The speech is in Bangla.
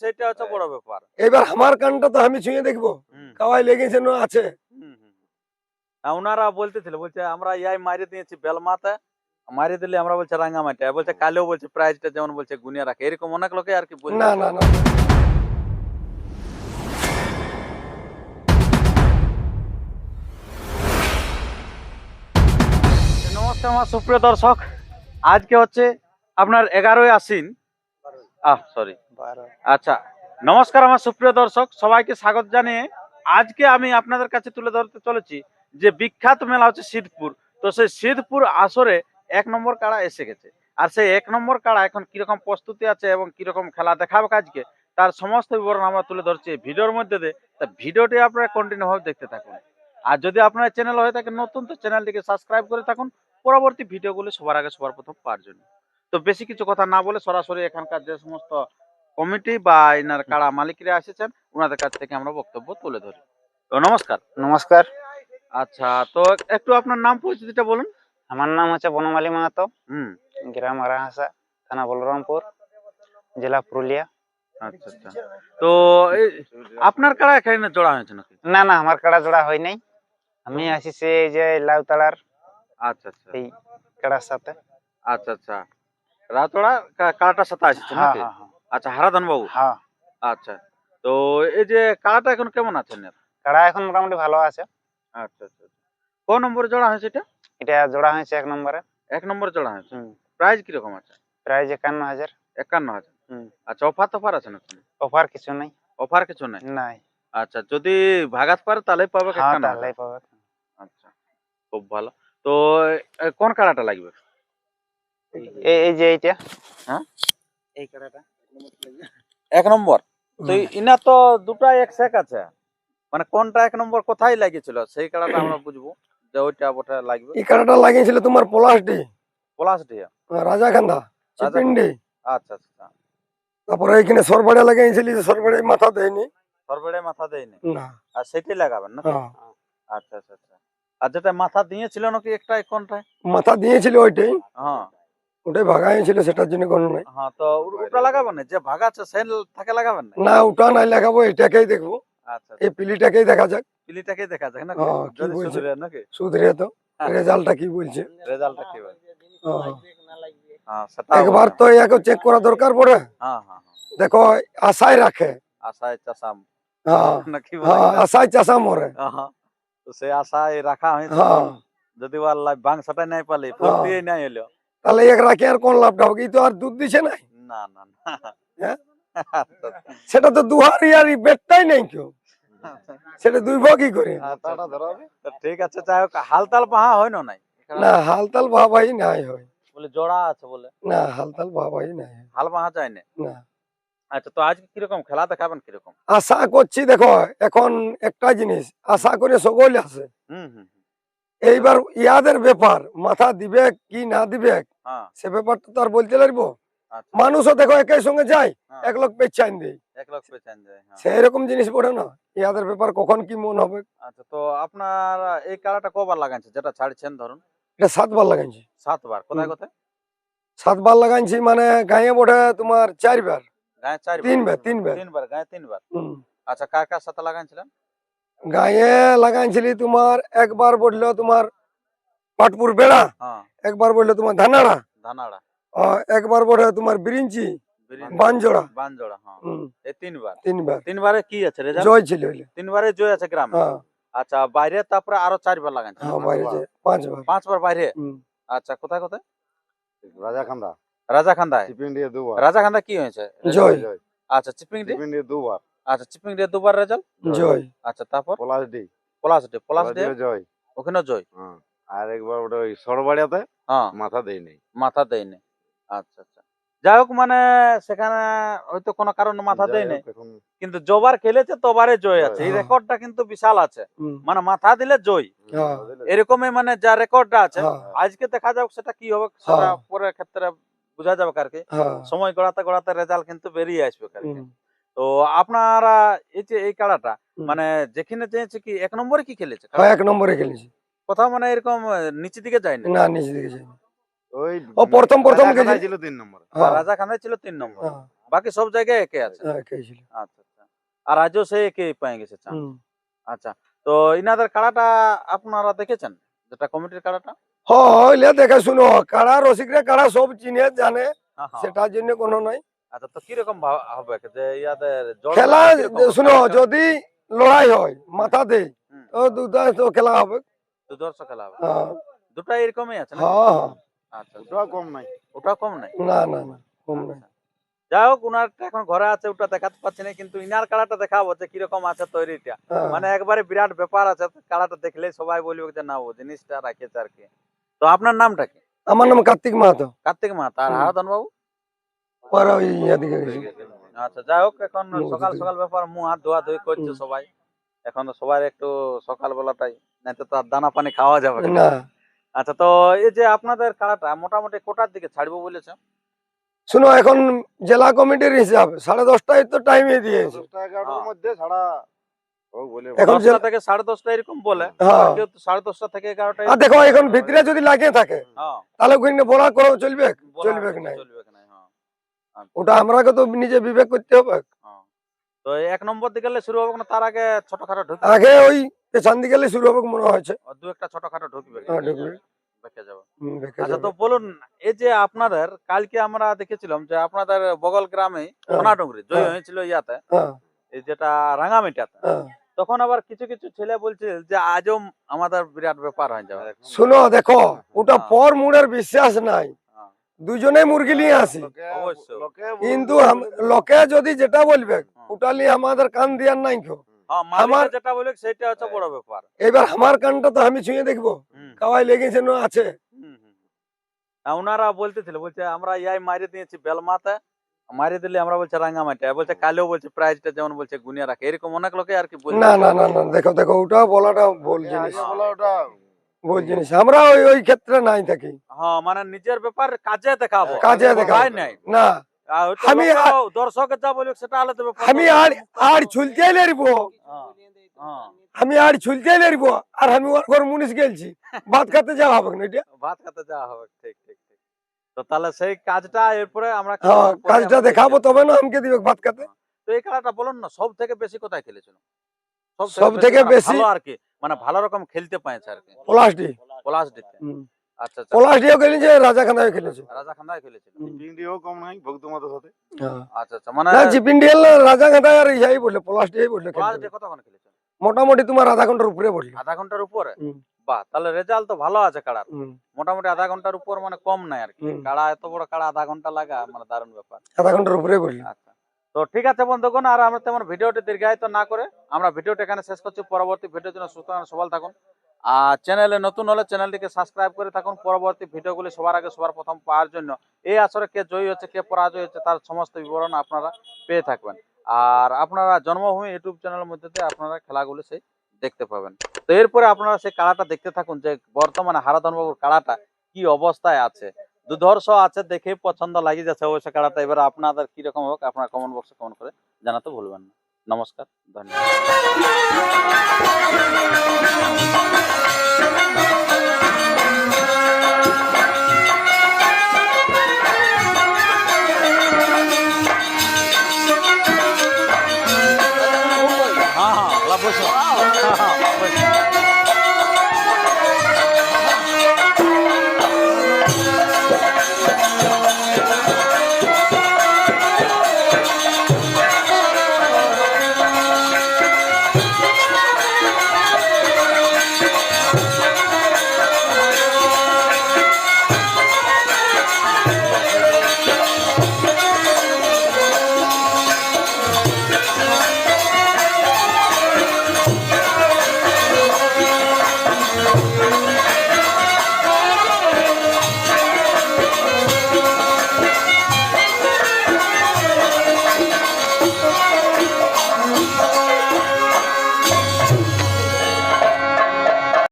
সেটা হচ্ছে বড় ব্যাপার। এবার আমার কানটা তো আমি ছুঁয়ে দেখব। কাওয়াই লেগেছে না আছে? ওনারা বলতেছিল বলছে আমরা ইয়াই মারি দিয়েছি বেলমাতে মারি দিলে আমরা বলছে রাঙ্গামাটি আর বলছে কালেও বলছে প্রাইজটা যেমন বলছে গুনিয়ে রাখে। এরকম অনেক লোকে আর কি না না না। নমস্কার আমার সুপ্রিয় দর্শক। আজকে হচ্ছে আপনার এগারোই আশ্বিন। আহ সরি আচ্ছা নমস্কার আমার সুপ্রিয় দর্শক, সবাইকে স্বাগত জানিয়ে আজকে আমি আপনাদের কাছে তুলে ধরতে চলেছি যে বিখ্যাত মেলা হচ্ছে সিদ্ধপুর। তো সেই সিদ্ধপুর আসরে এক নম্বর কাড়া এসে গেছে। আর সেই এক নম্বর কাড়া এখন কীরকম প্রস্তুতি আছে এবং কীরকম খেলা দেখাবে কাজকে তার সমস্ত বিবরণ আমরা তুলে ধরছি ভিডিওর মধ্যে দিয়ে। তা ভিডিওটি আপনারা কন্টিনিউ ভাবে দেখতে থাকুন। আর যদি আপনার চ্যানেল হয়ে থাকে নতুন, তো চ্যানেলটিকে সাবস্ক্রাইব করে থাকুন। পরবর্তী ভিডিওগুলো সবার আগে সবার প্রথম পাওয়ার জন্য। তো বেশি কিছু কথা না বলে সরাসরি এখানকার যে সমস্ত কমিটি বা এনার কাড়া মালিকরা এসেছেন ওনাদের কাছ থেকে আমরা বক্তব্য তুলে ধরি। তো নমস্কার। নমস্কার। আচ্ছা তো একটু আপনার নাম পরিচিতিটা বলুন। আমার নাম হচ্ছে বনমালী মাহাতো হুম। গ্রাম আরাহাসা থানা বলরামপুর জেলা পুরুলিয়া। আচ্ছা আচ্ছা। তো আপনার কাড়া এখানে জোড়া হয়েছে নাকি? না না আমার কাড়া জোড়া হয় নাই। আমি আসি সে এই যে লাউতালার আচ্ছা আচ্ছা। এই কাড়ার সাথে। আচ্ছা আচ্ছা। রাতোড়া কাড়াটার সাথে আসছে হ্যাঁ নাকি? হ্যাঁ হ্যাঁ, আচ্ছা হারাধন বাবু? হ্যাঁ। আচ্ছা তো এই যে কাড়াটা এখন কেমন আছেন এর? কাড়া এখন মোটামুটি ভালো আছে। আচ্ছা আচ্ছা আচ্ছা। কোন নম্বরে জোড়া হয়েছে এটা? এটা জোড়া হয়েছে এক নম্বরে। এক নম্বরে জোড়া হয়েছে। হুম, প্রাইস কীরকম আছে? প্রাইস একান্ন হাজার। একান্ন হাজার। হুম। আচ্ছা অফার টফার আছে নাকি অফার কিছু নাই। অফার কিছু নাই? নাই। আচ্ছা যদি ভাগাত পারে তাহলে পাবে হ্যাঁ তাহলেই পাবে। আচ্ছা খুব ভালো। তো কোন কাড়াটা লাগবে? এই এই যে এইটা? হ্যাঁ? এই কাড়াটা। এক নম্বর। তো ইনা তো দুটা এক সেক আছে। মানে কোনটা এক নম্বর কোথায় লাগিয়েছিল? সেই কাড়াটা আমরা বুঝব যে ওইটা ওটা লাগবে। এই কাটাটা লাগিয়েছিল তোমার পলাশডি পলাশ ডিয়া রাজাকান্দা চিপিন্ডি আচ্ছা আচ্ছা। তারপরে এখানে সরবাড়ে লাগিয়েছিল সরবাড়ে মাথা দেয়নি। সরবেড়ে মাথা দেয়নি? না। আর সেটাই লাগাবেন না? হ্যাঁ। আচ্ছা আচ্ছা আচ্ছা। আর যেটা মাথা দিয়েছিল নাকি একটা কোনটায়? মাথা দিয়েছিল ওইটাই। হ্যাঁ। ওটাই ভাগাইছিল সেটার জন্য কোনো নাই। হ্যাঁ তো ওটা লাগাবেন না? যে ভাগাচ্ছে সে থাকে লাগাবেন না? না ওটা নাই লাগাবো এটাকেই দেখব। আচ্ছা এই পিলিটাকেই দেখা যাক। পিলিটাকে দেখা না হ্যাঁ, কি যদি সুধরে নাকি? সুধরে তো। হ্যাঁ। রেজাল্টটা কি বলছে? রেজাল্টটা কি সেটা একবার তো ইয়াকে চেক করা দরকার পড়ে। দেখো আশায় রাখে। আশায় চাষা নাকি হ্যাঁ আশায় চাষা মরে তো সে আশায় রাখা হ্যাঁ। যদি আল্লাহ বাংশাটা নাই পালে। প্রতি নাই এলো তাহলে এক রাখে আর কোন লাভটা হবে? তো আর দুধ দিছে নাই? না না হ্যাঁ? আচ্ছা, সেটা তো দুহারি আর বেটটাই নাই কেউ। সেটা দুই ভাগই করে। আচ্ছা, ঠিক আছে যাই হোক হালতাল পাহা হয় না নাই? না হালতাল ভাবাই নাই হয়। বলে জোড়া আছে বলে। না হালতাল ভাবাই নাই হাল পাহা যায় না? না। আচ্ছা তো আজকে কীরকম খেলা দেখাবেন কীরকম? আশা করছি দেখো এখন একটা জিনিস আশা করে সকলে আছে। হুম হুম হুম, এইবার ইয়াদের ব্যাপার মাথা দিবে কি না দিবে হ্যাঁ সে ব্যাপারটা তো আর বলতে পারব আচ্ছা। মানুষও দেখো একই সঙ্গে যায় হ্যাঁ, এক লোক পেছাইন দেয়। হ্যাঁ। জিনিস পড়ে না ইয়াদের ব্যাপার কখন কি মন হবে। আচ্ছা তো আপনার এই কালারটা কবার লাগাইছে যেটা ছাড়ছেন ধরুন? এটা সাতবার লাগাইছি। সাতবার কোথায় কোথায়? সাতবার লাগাইছি মানে গায়ে বোধে তোমার চারবার। গায়ে চার তিনবার তিনবার। তিনবার গায়ে তিনবার? আচ্ছা কার কার সাথে লাগাইছিলেন? গায়ে লাগাইছিলি তোমার একবার বলল তোমার পাটপুর বেড়া হ্যাঁ। একবার বললে তোমার ধানাড়া ধানাড়া। একবার বলে তোমার বিরিঞ্চি বানজোড়া বানজোড়া হ্যাঁ। এই তিনবার। তিনবার। তিনবারে কি আছে রেজাল্ট জয় ছিল তিনবারে জয় আছে গ্রামে। হ্যাঁ। আচ্ছা বাইরে তারপরে আরও চারবার লাগাইছে হ্যাঁ বাইরে যে পাঁচবার। পাঁচবার বাইরে। আচ্ছা কোথায় কোথায়? রাজাখান্দা রাজাখান্দায় চিপিন্ডিয়ে দুবার। রাজাখান্দা কি হয়েছে? জয়। আচ্ছা চিপিংডি চিপিন্ডিয়ে দুবার। আচ্ছা চিপিংডি দুবার রেজাল্ট? জয়। আচ্ছা তারপর? পলাশ ডি। পলাশ ডে পলাশ ডে জয়। ওখানে জয়? আর একবার ওটা ওই সরবাড়িয়াতে হ্যাঁ। মাথা নেই মাথা দেয়নি। আচ্ছা আচ্ছা। যাই হোক মানে সেখানে হয়তো কোনো কারণে মাথা দেয়নি। কিন্তু যবার খেলেছে তবারে জয় আছে। এই হ্যাঁ। রেকর্ডটা কিন্তু বিশাল আছে। মানে মাথা দিলে জয়। হ্যাঁ। এরকমই মানে যা রেকর্ডটা আছে। হ্যাঁ, আজকে দেখা যাক সেটা কি হবে। সেটা হ্যাঁ। পরের ক্ষেত্রে বোঝা যাবে আর কি হ্যাঁ, সময় গড়াতে গড়াতে রেজাল্ট কিন্তু বেরিয়ে আসবে আর কি তো আপনারা এই যে এই কাড়াটা মানে যেখানে চেয়েছে কি এক নম্বরে কি খেলেছে? হ্যাঁ এক নম্বরে খেলেছি। কোথাও মানে এরকম নিচের দিকে যায়নি? না নিচে দিকে যাইনি। ওই ও প্রথম প্রথম গেছে। ছিল তিন নম্বর। হ্যাঁ, রাজা খান্দায় ছিল তিন নম্বর। হ্যাঁ, বাকি সব জায়গায় একে আছে? হ্যাঁ আচ্ছা আচ্ছা। আর আজও সে একে পেয়ে গেছে। আচ্ছা তো ইনাদের কাড়াটা আপনারা দেখেছেন? যেটা কমিটির কাড়াটা? হ্যাঁ হইলে দেখে শুনো কাড়া রসিকরা কাড়া সব চিনে জানে। সেটার জন্য কোনো নাই। আচ্ছা তো কীরকম হবে যে ইয়াদের খেলা শুনো যদি লড়াই হয় মাথাতে হুম। তো দুটা তো খেলা হবে। হবে হ্যাঁ। দুটা এরকমই আছে না। আচ্ছা। কম নাই। ওটা কম নাই? না না না কম নাই। যাই হোক উনারটা এখন ঘরে আছে ওটা দেখাতে পাচ্ছি না কিন্তু ইনার কাড়াটা দেখাবো যে কীরকম আছে তৈরিটা। মানে একবারে বিরাট ব্যাপার আছে কাড়াটা দেখলে সবাই বলবে যে না ও জিনিসটা রাখেছে আর কি। তো আপনার নামটা কি? আমার নাম কার্তিক মাহাতো। কার্তিক মাহাতো। আর। হারাধন বাবু? আচ্ছা যাই হোক এখন সকাল সকাল ব্যাপার মুখ হাত ধোয়া ধুই করছে সবাই। এখন তো সবাই একটু সকাল বেলাটাই নাই তো আর দানা পানি খাওয়া যাবে না। না আচ্ছা তো এই যে আপনাদের কাড়াটা মোটামুটি কোটার দিকে ছাড়বো বলেছে শুনো এখন জেলা কমিটির হিসাব সাড়ে দশটায় তো টাইমে দিয়েছে হ্যাঁ। মধ্যে ছাড়া এখন থেকে সাড়ে দশটা এরকম বলে হ্যাঁ। সাড়ে দশটা থেকে এগারোটা দেখো এখন ভিতরে যদি লাগিয়ে থাকে হ্যাঁ তাহলে বলা করো চলবে চলবে হবে, নাই চলবে কি নাই হ্যাঁ আচ্ছা, ওটা আমরাকে তো নিজে বিবেক করতে হবে। তো এক নম্বর দিকে গেলে শুরু হবে না তার আগে ছোটখাটো ঢুকবে আগে ওই পেছন দিকে গেলে শুরু হবে মনে হয়েছে দু একটা ছোটখাটো ঢুকবে হ্যাঁ, ঢুকবে। আচ্ছা তো বলুন এই যে আপনাদের কালকে আমরা দেখেছিলাম যে আপনাদের বগল গ্রামে হ্যাঁ, সোনাডুঙ্গরি জয় হ্যাঁ। হয়েছিল ইয়াতে এই যেটা রাঙামিটাতে। তখন আবার কিছু কিছু ছেলে বলছে যে আজও আমাদের বিরাট ব্যাপার হয়ে যাবে শুনো দেখো ওটা। পর মুড়ের বিশ্বাস নাই। দুজনে মুরগি নিয়ে আসি। কিন্তু লোকে যদি যেটা বলবে হ্যাঁ। ওটা আমাদের কান দিয়ার নাই কেউ। হ্যাঁ মালিক আমার- যেটা বলে সেটা হচ্ছে বড় ব্যাপার। এবার আমার কানটা তো আমি ছুঁয়ে দেখব। কাওয়াই লেগেছে না আছে? ওনারা বলতেছিল বলছে আমরা ইয়াই মারি দিয়েছি বেলমাতে মারি দিলে আমরা বলছে রাঙ্গামাটি বলছে কালেও বলছে প্রাইজটা যেমন বলছে গুনিয়া রাখে। এরকম অনেক লোকে আর কি না না না না দেখো দেখো ওটা বলাটা ভুল জিনিস। বলা ওটা ভুল জিনিস। আমরা ওই ওই ক্ষেত্রে নাই থাকি। হ্যাঁ মানে নিজের ব্যাপার কাজে দেখাবো। কাজে দেখাবো। নাই। না। আমি দর্শকের যা বলবে সেটা আলাদা ব্যাপার। আমি আর আর ছুলতে লেরব হ্যাঁ, হ্যাঁ। আমি আর ছুলতে লেরব আর আমি ওর মুনিশ গেলছি। ভাত খেতে যাওয়া হবে না এটা? ভাত খেতে যাওয়া হবে ঠিক ঠিক তো তাহলে সেই কাজটা এরপরে আমরা কাজটা দেখাবো তবে না আমাকে দিবে ভাত খেতে। তো এই খেলাটা বলুন না সব থেকে বেশি কোথায় খেলেছিল সব থেকে বেশি- আর কি। মানে ভালো রকম খেলতে পাইছে আর কি। পলাশডি আচ্ছা আচ্ছা। পলাশডিও খেলেছে রাজাখান্দাও খেলেছে। রাজা খান্দায় পিন্ডিও কম নাই ভক্তমাতার সাথে। হ্যাঁ। আচ্ছা আচ্ছা মানে না আর ইহাই কতক্ষণ খেলেছে মোটামুটি তোমার আধা ঘণ্টার উপরে বললে। আধা ঘণ্টার উপরে? হুম। বাহ তাহলে রেজাল্ট তো ভালো আছে কাড়ার। মোটামুটি আধা ঘণ্টার উপর মানে কম নাই আর কি। কাড়া এত বড় কাড়া আধা ঘণ্টা লাগা মানে দারুণ ব্যাপার। আধা ঘণ্টার উপরে বললে। আচ্ছা। তো ঠিক আছে বন্ধুগণ আর আমরা তেমন ভিডিওটি দীর্ঘায়িত না করে আমরা ভিডিওটা এখানে শেষ করছি। পরবর্তী ভিডিওর জন্য সুস্থ থাকুন, থাকুন। আর চ্যানেলে নতুন হলে চ্যানেলটিকে সাবস্ক্রাইব করে থাকুন। পরবর্তী ভিডিওগুলি সবার আগে সবার প্রথম পাওয়ার জন্য। এই আসরে কে জয়ী হচ্ছে কে পরাজয় হচ্ছে তার সমস্ত বিবরণ আপনারা পেয়ে থাকবেন। আর আপনারা জন্মভূমি ইউটিউব চ্যানেলের মধ্যে দিয়ে আপনারা খেলাগুলো সেই দেখতে পাবেন। তো এরপরে আপনারা সেই কাড়াটা দেখতে থাকুন যে বর্তমানে হারাধন বাবুর কাড়াটা কি অবস্থায় আছে। দুধর্ষ আছে দেখে পছন্দ লাগিয়ে যাচ্ছে অবশ্য কাড়াটা এবার আপনাদের কীরকম হোক আপনারা কমেন্ট বক্সে কমেন্ট করে জানাতে ভুলবেন না। নমস্কার ধন্যবাদ। হ্যাঁ